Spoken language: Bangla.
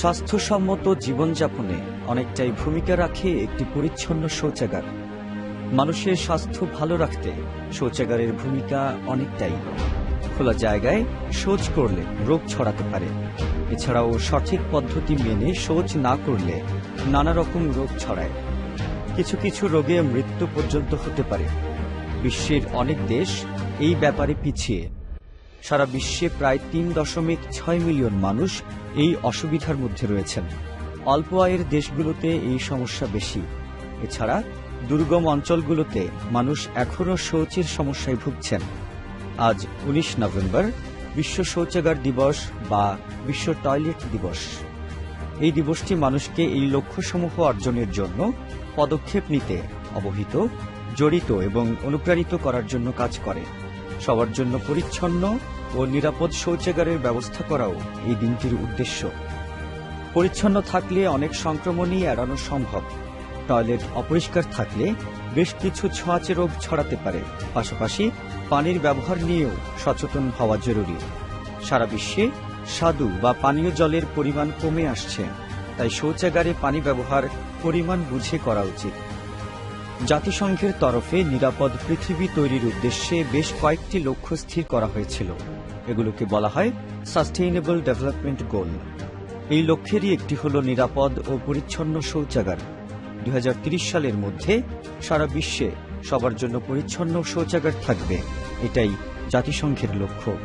স্বাস্থ্যসম্মত জীবনযাপনে অনেকটাই ভূমিকা রাখে একটি পরিচ্ছন্ন শৌচাগার। মানুষের স্বাস্থ্য ভালো রাখতে শৌচাগারের ভূমিকা অনেকটাই। খোলা জায়গায় শৌচ করলে রোগ ছড়াতে পারে। এছাড়াও সঠিক পদ্ধতি মেনে শৌচ না করলে নানা রকম রোগ ছড়ায়। কিছু কিছু রোগে মৃত্যু পর্যন্ত হতে পারে। বিশ্বের অনেক দেশ এই ব্যাপারে পিছিয়ে। সারা বিশ্বে প্রায় তিন দশমিক ছয় মিলিয়ন মানুষ এই অসুবিধার মধ্যে রয়েছেন। অল্প আয়ের দেশগুলোতে এই সমস্যা বেশি। এছাড়া দুর্গম অঞ্চলগুলোতে মানুষ এখনও শৌচের সমস্যায় ভুগছেন। আজ উনিশ নভেম্বর, বিশ্ব শৌচাগার দিবস বা বিশ্ব টয়লেট দিবস। এই দিবসটি মানুষকে এই লক্ষ্যসমূহ অর্জনের জন্য পদক্ষেপ নিতে অবহিত, জড়িত এবং অনুপ্রাণিত করার জন্য কাজ করে। সবার জন্য পরিচ্ছন্ন ও নিরাপদ শৌচাগারের ব্যবস্থা করাও এই দিনটির উদ্দেশ্য। পরিচ্ছন্ন থাকলে অনেক সংক্রমণই এড়ানো সম্ভব। টয়লেট অপরিষ্কার থাকলে বেশ কিছু ছোঁয়াচে রোগ ছড়াতে পারে। পাশাপাশি পানির ব্যবহার নিয়েও সচেতন হওয়া জরুরি। সারা বিশ্বে স্বাদু বা পানীয় জলের পরিমাণ কমে আসছে। তাই শৌচাগারে পানি ব্যবহার পরিমাণ বুঝে করা উচিত। জাতিসংঘের তরফে নিরাপদ পৃথিবী তৈরির উদ্দেশ্যে বেশ কয়েকটি লক্ষ্য স্থির করা হয়েছিল। এগুলোকে বলা হয় সাস্টেইনেবল ডেভেলপমেন্ট গোল এই লক্ষ্যেরই একটি হল নিরাপদ ও পরিচ্ছন্ন শৌচাগার। দুই সালের মধ্যে সারা বিশ্বে সবার জন্য পরিচ্ছন্ন শৌচাগার থাকবে। এটাই জাতিসংঘের লক্ষ্য।